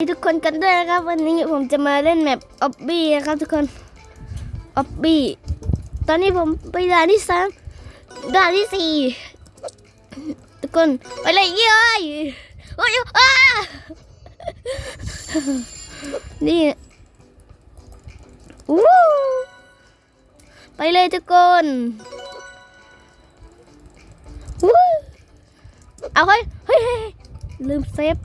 ทุกคนกันด้วยนะครับ วันนี้ผมจะมาเล่นแมปออบบี้นะครับ ทุกคนออบบี้ตอนนี้ผมไปด่านที่สามด่านที่สี่ทุกคนไปเลยเย้ยโอ้ยอ้านี่อู้ไปเลยทุกคนวู้เอาเฮ้ยเฮ้ยเฮ้ยลืมเซฟ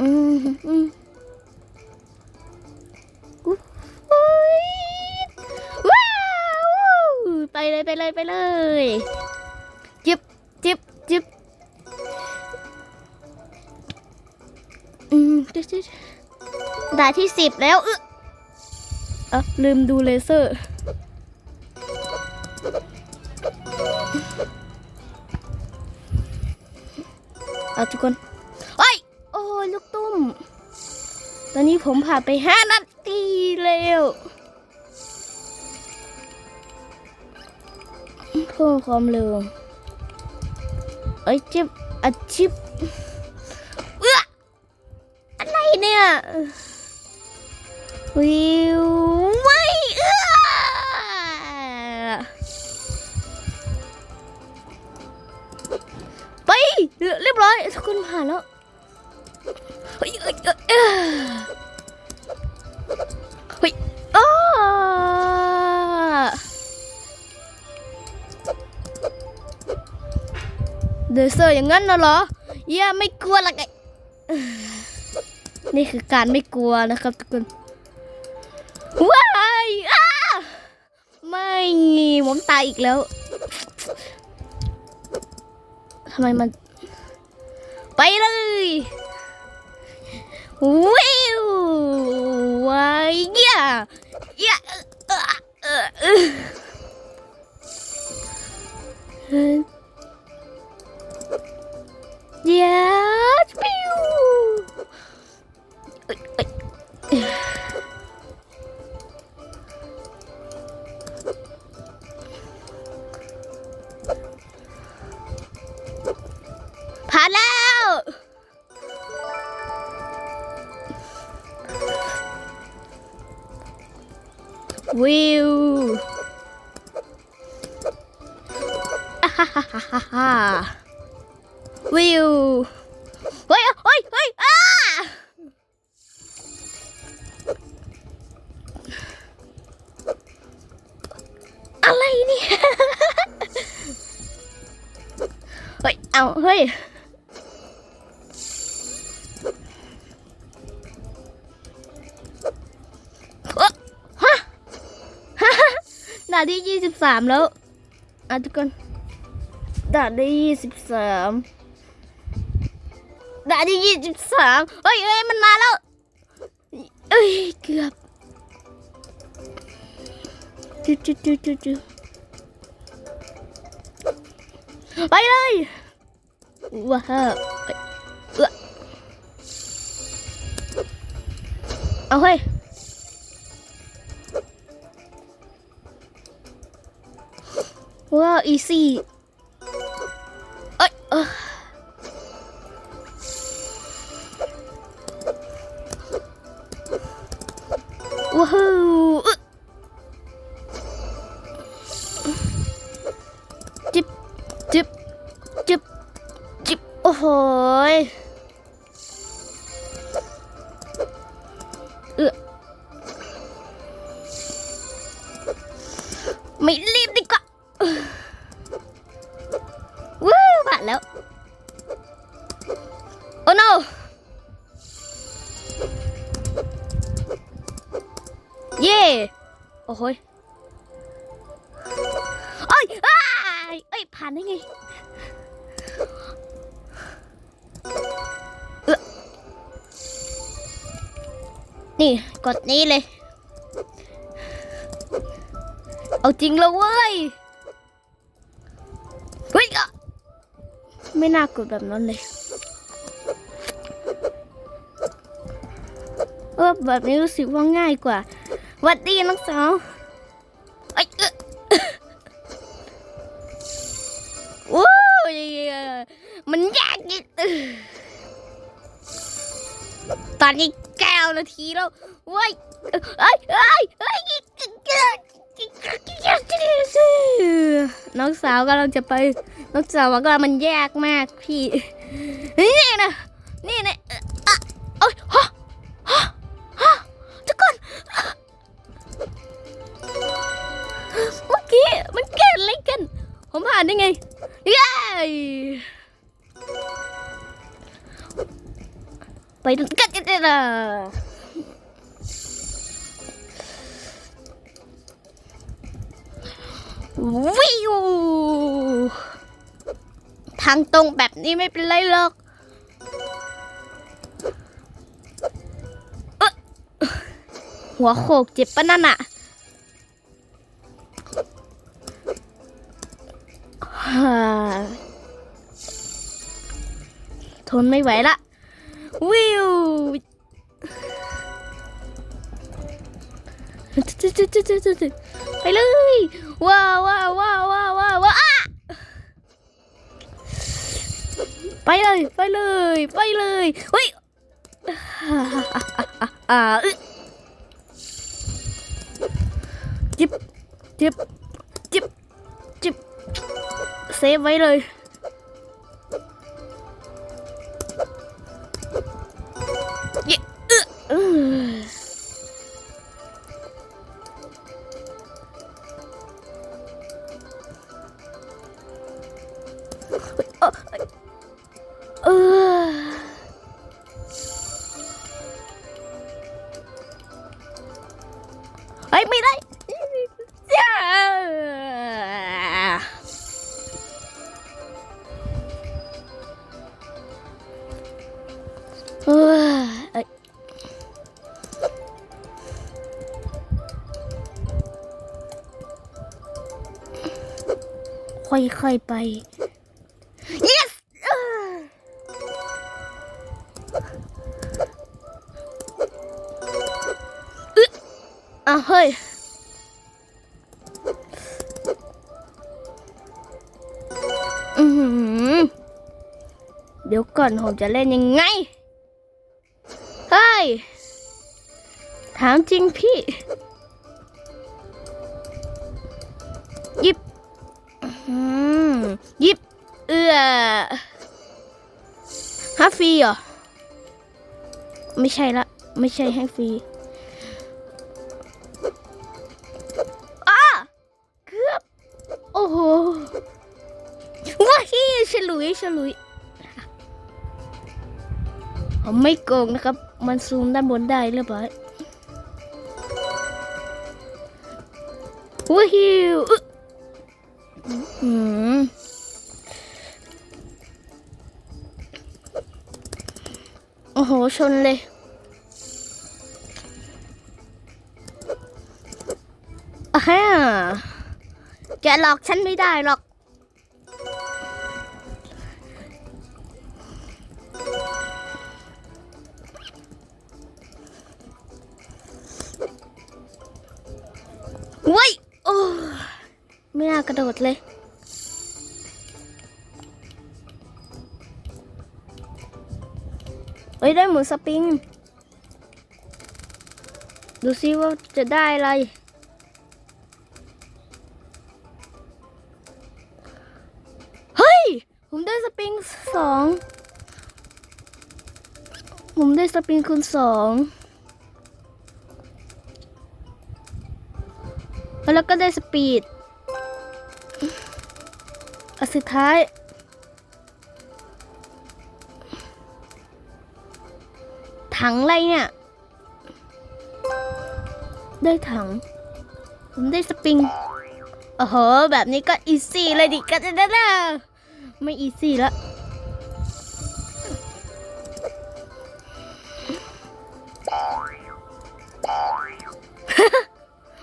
อืมอืมว้าวไปเลยไปเลยไปเลยจิบจิบจิบอืมจิบจิบด่าที่สิบแล้วเออเอะลืมดูเลเซอร์เอาทุกคน ตอนนี้ผมผ่านไปห้านาทีแล้วเพิ่มความเร็วเอ้ยจิบอาชิบเอื้ออะไรเนี่ยวิวไม่เอื้อไปเรียบร้อยทุกคนผ่านแล้วเฮ้ยเฮ้ย เฮ้ยเอ้ยเดยวเซอร์อย่างนั้นน่ะเหรอ เย่าไม่กลัวละไงนี่คือการไม่กลัวนะครับทุกคน ว้ายไม่ผมตายอีกแล้ว ทำไมมัน ไปเลย วิวว้ายยะย สามแล้วอะทุกคนด่านที่ยี่สิบสามด่านที่ยี่สิบสามเฮ้ยเฮ้ยมันมาแล้วเอ้ยเกือบจุดจุดจุดจุดจุดไปเลยว้าวเอ้ยเอ้อเอาเฮ้ย ว้าวอีซี่ กดนี้เลย เอาจริงแล้วเว้ยเฮ้ยอะไม่น่ากดแบบนั้นเลยเออแบบนี้รู้สึกว่าง่ายกว่าหวัดดีน้องสาวไอ้ยเอ้อโอ้ยมันยากจิงตอนนี้เก้านาทีแล้วเว้ยเอ้ยเอ้ยเอ้ยน้องสาวกำลังจะไป น้องสาวกำลังมันแยกมากพี่ นี่นะนี่นะเอ่ออะเอ้ยฮะฮะฮะทุกคนเมื่อกี้มันเกิดอะไรกัน ผมผ่านได้ไงเย้ ไปดูกันกันเลยนะวิวทางตรงแบบนี้ไม่เป็นไรหรอกหัวโขกเจ็บปะนั่นอะทนไม่ไหวละ ไปเลยว้าวว้าวว้าวว้าวว้าวว้าไปเลยไปเลยไปเลยเฮ้ยจิบจิบจิบจิบเซฟไว้เลย yes อะเฮ้ยอือหือเดี๋ยวก่อนผมจะเล่นยังไง เฮ้ย ถามจริงพี่ รีเหรอ ไม่ใช่ละ ไม่ใช่ให้ฟรีอ้าเกือบ โอ้โห ว้าฮีฉลุยฉลุยผมไม่โกงนะครับ มันซูมด้านบนได้เรียบร้อยว้าฮิวอืม ชนเลยอะฮะแกหลอกฉันไม่ได้หรอก ว้ย โอ้ ไม่น่ากระโดดเลย เอ้ยได้หมูสปริง ดูซิว่าจะได้อะไร เฮ้ย ผมได้สปริงสอง ผมได้สปริงคูณสอง แล้วก็ได้สปีดอันสุดท้าย ถังอะไรเนี่ย ได้ถัง ผมได้สปริง โอ้โห แบบนี้ก็อีซี่เลยดิกันนะนะไม่อีซี่ล้ว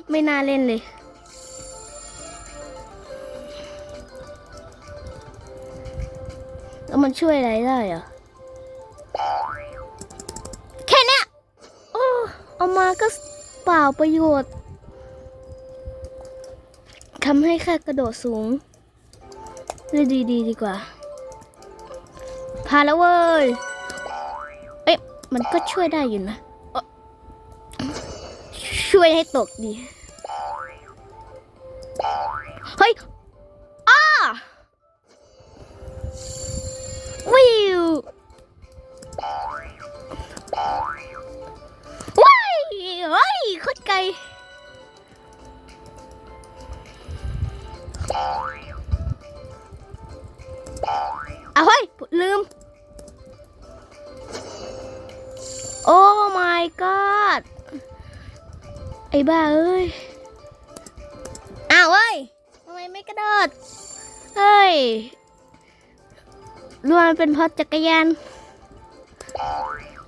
ไม่น่าเล่นเลยแล้วมันช่วยอะไรได้อะ มาก็เปล่าประโยชน์ทำให้แค่กระโดดสูงเลยดีดีดีกว่า พาแล้วเว้ย เอ๊ะ มันก็ช่วยได้อยู่นะ ช่วยให้ตกดี ไอ้บ้าเอ้ย อ้าวเอ้ยทำไมไม่กระโดด เฮ้ยรวมนเป็นเพราะจักรยาน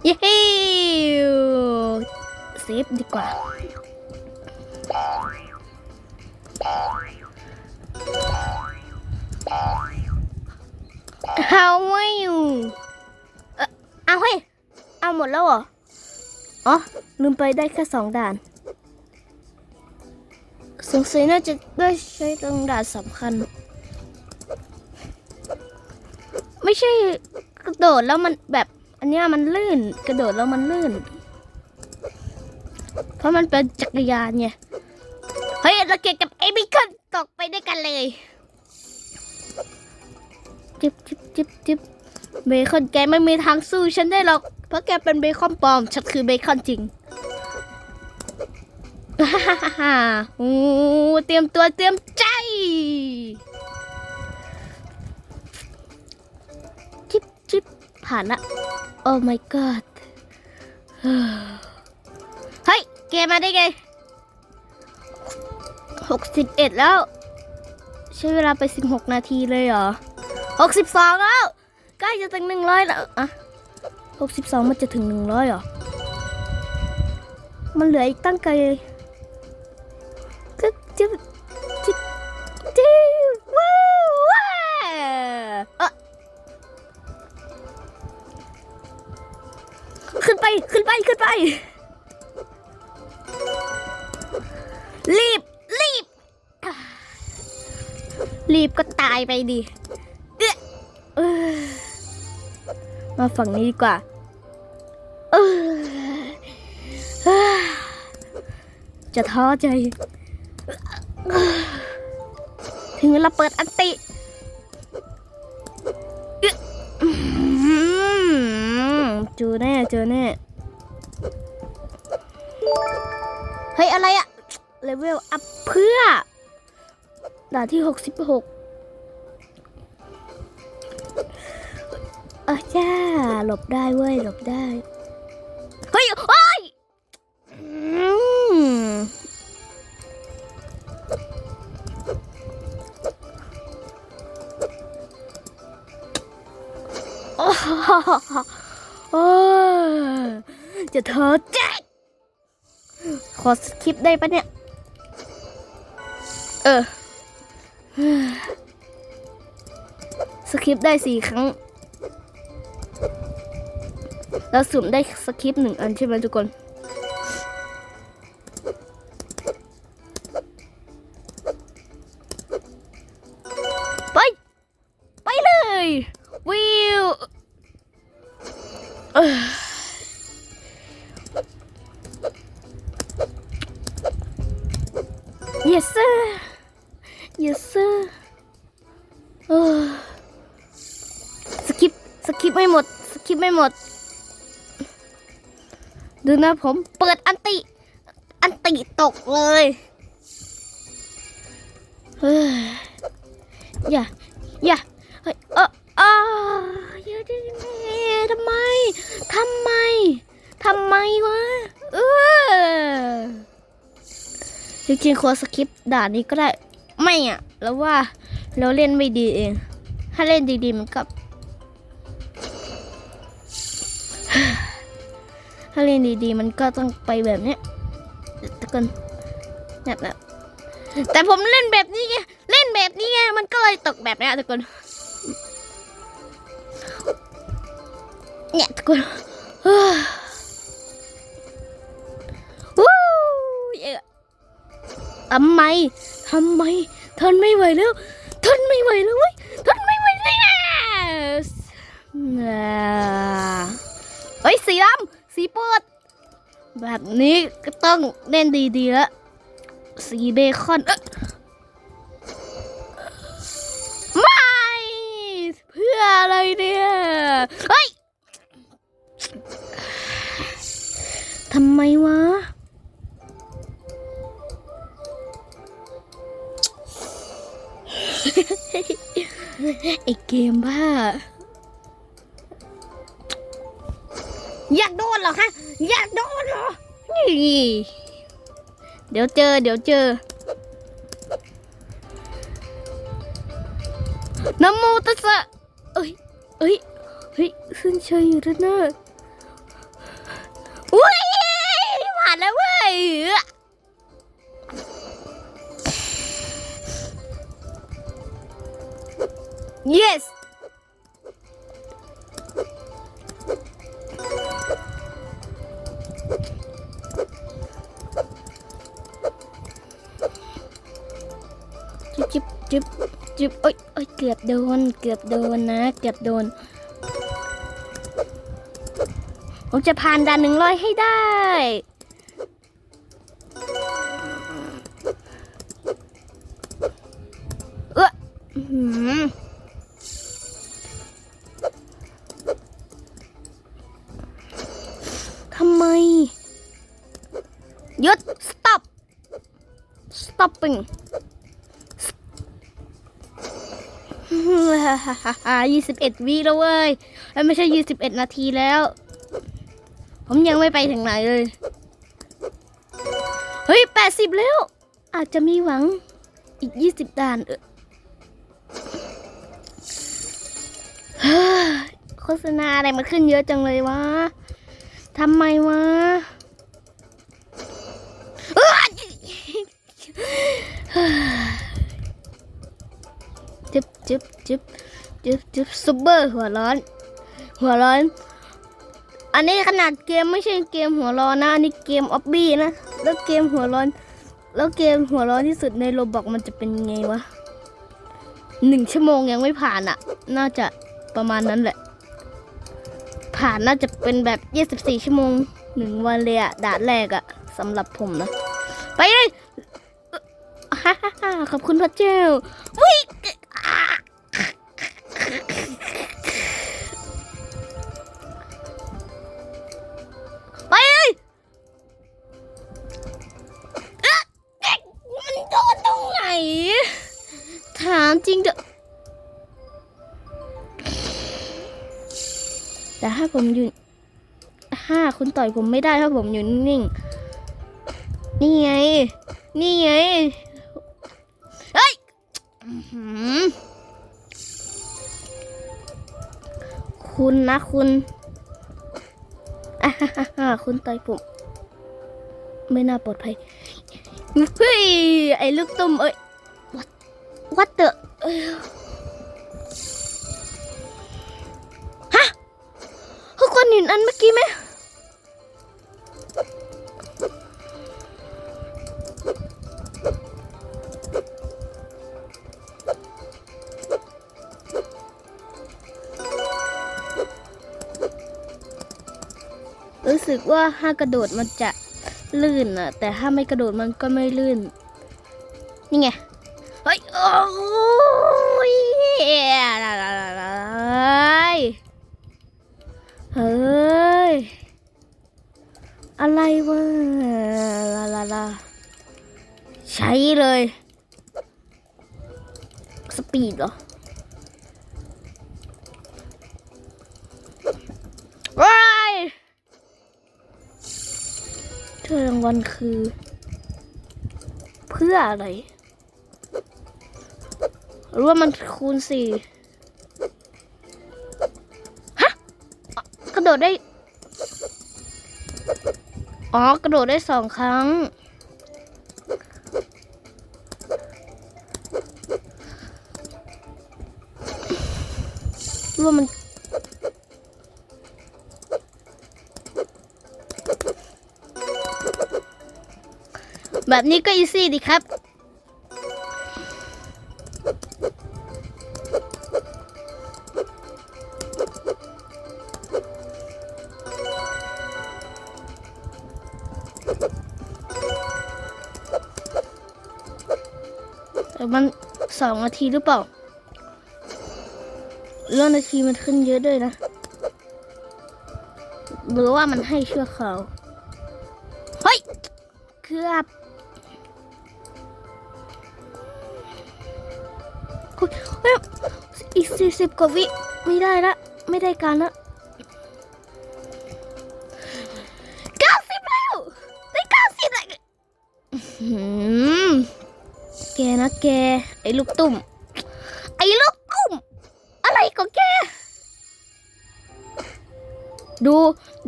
เย้เซฟดีกว่า เอาไม่อยู่เอ่อเอาเฮ้ย เอาหมดแล้วเหรอ อ๋อ ลืมไปได้แค่สองด่าน สงสัยน่าจะได้ใช้ตรงด่านสำคัญ ไม่ใช่กระโดดแล้วมันแบบ อันเนี้ยมันลื่น กระโดดแล้วมันลื่น เพราะมันเป็นจักรยานไงเฮ้ยเราเก็บกับไอ้บิ๊กตกไปด้วยกันเลยจิบจิบจิบจิบเบคอนแกไม่มีทางสู้ฉันได้หรอก เพราะแกเป็นเบคอนปลอม ฉันคือเบคอนจริง โอ้เตรียมตัวเตรียมใจจิบจิบผ่านละโอ้ my god เฮ้ย เกมมาได้ไงหกสิบเอ็ดแล้ว ใช้เวลาไปสิบหกนาทีเลยเหรอหกสิบสองแล้วใกล้จะถึงหนึ่งร้อยแล้วอะหกสิบสองมันจะถึงหนึ่งร้อยเหรอ มันเหลืออีกตั้งไกล จึ๊บจึ๊บจึ๊บว้าวว้าเอะขึ้นไปขึ้นไปขึ้นไป รีบรีบ รีบก็ตายไปดิมาฝั่งนี้ดีกว่าจะท้อใจ ถึงเวลาเปิดอันติเจอแน่เจอแน่ เฮ้ย อะไรอะเลเวลอัพเพื่อด่านที่หกสิบหกเออจ้า หลบได้เว้ย หลบได้ เฮ้ย จะเธอเจ๊ขอสคริปได้ปะเนี่ย เออ สคริปได้สี่ครั้ง แล้วสุ่มได้สคริปหนึ่งอันใช่ไหมทุกคน หมด ดูนะผมเปิดอันติ อันติตกเลยเฮ้ยอย่าอย่าเฮ้ยเออเอออย่าดิทำไมทำไมทำไมวะเออจริงๆควรสคริปด่านนี้ก็ได้ ไม่อะแล้วว่าเราเล่นไม่ดีเอง ถ้าเล่นดีๆมันก็ ถ้าเล่นดีๆ มันก็ต้องไปแบบเนี้ยทุกคนแบบแบบแต่ผมเล่นแบบนี้ไงเล่นแบบนี้ไงมันก็เลยตกแบบเนี้ยทุกคนเนี่ยทุกคนเฮ้ยวู้เย้ทำไมทำไมทนไม่ไหวแล้วทนไม่ไหวแล้วเว้ยทนไม่ไหวแล้วเฮ้ยสีดำ สีปรดแบบนี้ก็ต้องเล่นดีๆและสีเบคอนเอ๊ะไม่เพื่ออะไรเนี่ยเฮ้ยทำไมวะไอเกมบ้า เดี๋ยวเจอ เดี๋ยวเจอนะโมตัสสะเอ้ยเอ้ย เฮ้ยขึ้นเชยอยู่แล้วนะ จิบจิบเอ้ยเอ้ยเกือบโดน เกือบโดนนะ เกือบโดน ผมจะผ่านด่านหนึ่งร้อยให้ได้ 21 วิแล้วเว้ยแล้วไม่ใช่ 21 นาทีแล้ว ผมยังไม่ไปถึงไหนเลย เฮ้ย 80 แล้ว อาจจะมีหวังอีก 20 ด่านเออโฆษณาอะไรมันขึ้นเยอะจังเลยวะทำไมวะจึ๊บจึ๊บจึ๊บ จึบจึบซุปเปอร์หัวร้อน หัวร้อน อันนี้ขนาดเกมไม่ใช่เกมหัวร้อนนะ อันนี้เกมออบบี้นะ แล้วเกมหัวร้อน แล้วเกมหัวร้อนที่สุดในโรบอกมันจะเป็นไงวะหนึ่งชั่วโมงยังไม่ผ่านอะ่ะ น่าจะประมาณนั้นแหละ ผ่านน่าจะเป็นแบบยี่สิบสี่ชั่วโมงหนึ่งวันเลยอะด่านแรกอะสำหรับผมนะ ไปเลยฮ่าฮ่าฮ่าขอบคุณพระเจ้าวิไผมอยู่ห้าคุณต่อยผมไม่ได้ถ้าผมอยู่นิ่ง นี่ไง นี่ไง เฮ้ยคุณนะคุณฮ่าฮ่าฮ่าคุณต่อยผม ไม่น่าปลอดภัยเฮ้ยไอ้ลูกตุ้มเอ้ย what what the เอ้ย เหินอันเมื่อกี้ไหมรู้สึกว่าถ้ากระโดดมันจะลื่นอะแต่ถ้าไม่กระโดดมันก็ไม่ลื่น นี่ไง เฮ้ยโอ้ อะไรวะลาลาลาใช้เลย สปีดเหรอว้ายถ้วยรางวัลคือ เพื่ออะไรหรือว่ามันคูณสี่ฮะอะกระโดดได้ อ๋อกระโดดได้สองครั้ง ว่ามันแบบนี้ก็อีซี่ดีครับ แต่มันสองนาทีหรือเปล่าเรื่องนาทีมันขึ้นเยอะด้วยนะ หรือว่ามันให้ชั่วคราวเฮ้ยเกือบอีกสี่สิบกว่าวิไม่ได้ละ ไม่ได้การละ แก ไอ้ลูกตุ่ม ไอ้ลูกตุ่ม อะไรของแก ดู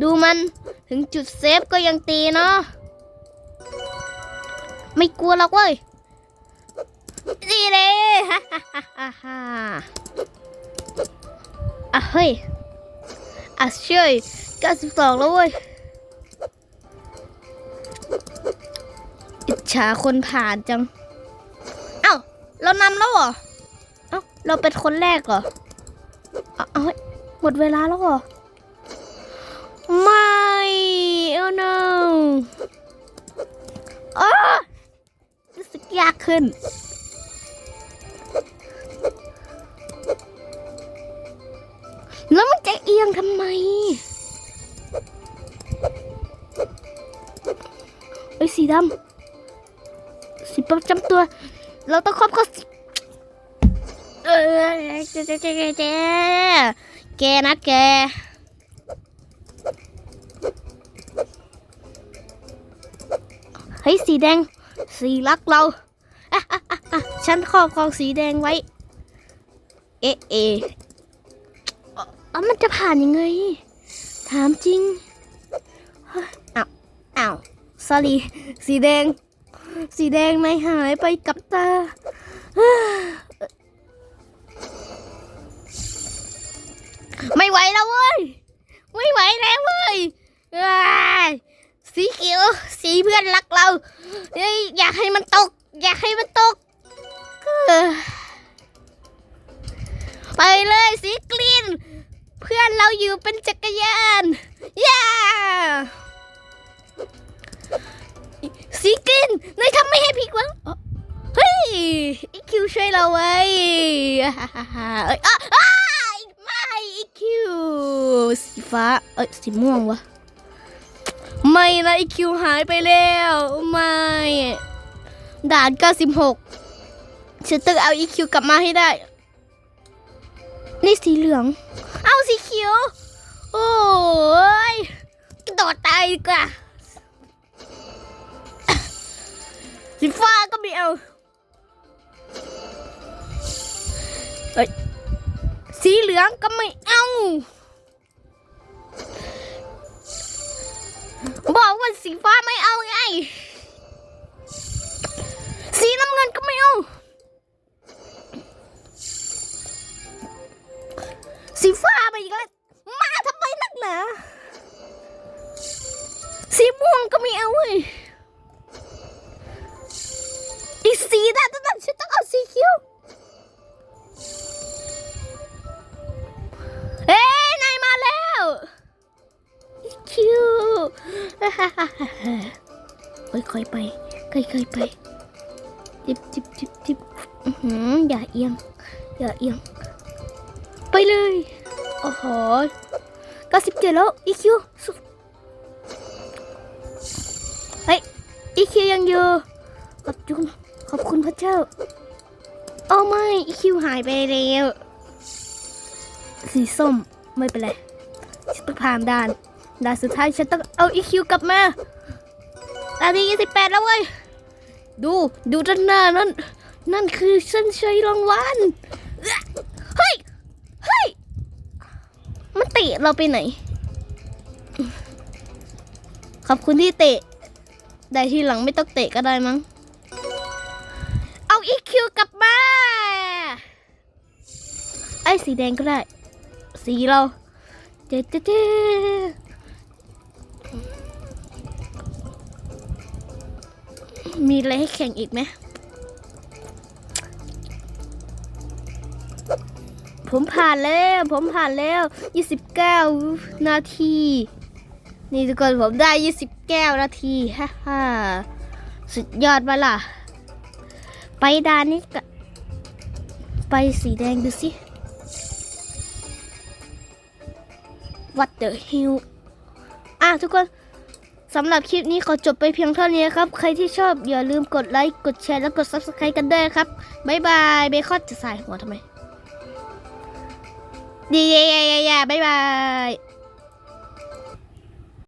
ดูมันถึงจุดเซฟก็ยังตีเนาะ ไม่กลัวหรอกเว้ยดีเลยฮ่าฮ่าฮ่าฮ่าฮ่าอะเฮ้ยอะช่วย92แล้วเว้ยอิจฉาคนผ่านจัง เรานำแล้วเหรอ เอ้า เราเป็นคนแรกเหรอ เอาเอาเฮ้ยหมดเวลาแล้วเหรอ ไม่โอ้ no อ้ารู้สึกยากขึ้น แล้วมันจะเอียงทำไมไอ้ยสีดำสีประจำตัว เราต้องครอบเขาเออเจ๊เจ๊เจ๊เจ๊เจ๊แกนะแกเฮ้ยสีแดง สีรักเราอะอะอะอะฉันครอบครองสีแดงไว้ เอ๊เอะเออมันจะผ่านยังไง ถามจริงอ้าวอ้าว sorry สีแดง สีแดงไม่หายไปกับตา ไม่ไหวแล้วเว้ย ไม่ไหวแล้วเว้ย สีเขียว สีเพื่อนรักเรา อยากให้มันตก อยากให้มันตก ไปเลยสีกรีน เพื่อนเราอยู่เป็นจักรยาน ย่า สีกรีนนายทำไม่ให้ผิดหวังเฮ้ยอีคิวช่วยเราไว้เอ้ยอะอ่ไม่อีคิวสีฟ้าเอ้ยสีม่วงวะไม่นะอีคิวหายไปแล้วไม่ด่าน96ฉันต้องเอาอีคิวกลับมาให้ได้ นี่สีเหลือง เอาสีเขียว โอ้ยกระโดดตายดีกว่า สีฟ้าก็ไม่เอาเอ้ยสีเหลืองก็ไม่เอาบอกว่าสีฟ้าไม่เอาไง สีน้ำเงินก็ไม่เอา สีฟ้าไปอีกแล้วมาทำไมนักหนา สีม่วงก็ไม่เอาเว้ยอีก สีน่ะต้องฉันต้องเอาสีเขียวเฮ้ยนายมาแล้วคิวค่อยๆไปค่อยๆไปจิบจิบจิบจิบอย่าเอียง อย่าเอียง ไปเลย โอ้โหเก้าสิบเจ็ดแล้วอีคิวเฮ้ยอีคิวยังอยู่ขอบคุณ ขอบคุณพระเจ้า โอ้ไม่อีคิวหายไปแล้ว สีส้มไม่เป็นไรฉันต้องผ่านด่านด่านสุดท้ายฉันต้องเอาอีคิวกลับมาด่านที่ยี่สิบแปดแล้วเว้ย ดูดูด้านหน้านั่น นั่นคือเส้นชัยรางวัลเฮ้ย เฮ้ย มันเตะเราไปไหน ขอบคุณที่เตะได้ทีหลังไม่ต้องเตะก็ได้มั้ง อีคิวกลับมาไอ้สีแดงก็ได้ สีเราเจ๊เจ๊เจ๊มีอะไรให้แข่งอีกไหม ผมผ่านแล้ว ผมผ่านแล้ว 29 นาที นี่ทุกคนผมได้20แก้วนาที ฮ่าฮ่าสุดยอดมาล่ะ ไปดานนี้กไปสีแดงดูสิ What the hell อะทุกคนสำหรับคลิปนี้ขอจบไปเพียงเท่านี้ครับ ใครที่ชอบอย่าลืมกดไลค์ กดแชร์ และกด Subscribe กันด้วยครับ บ๊ายบายเบคอนจะสายหัวทำไมดีๆๆๆบ๊ายบาย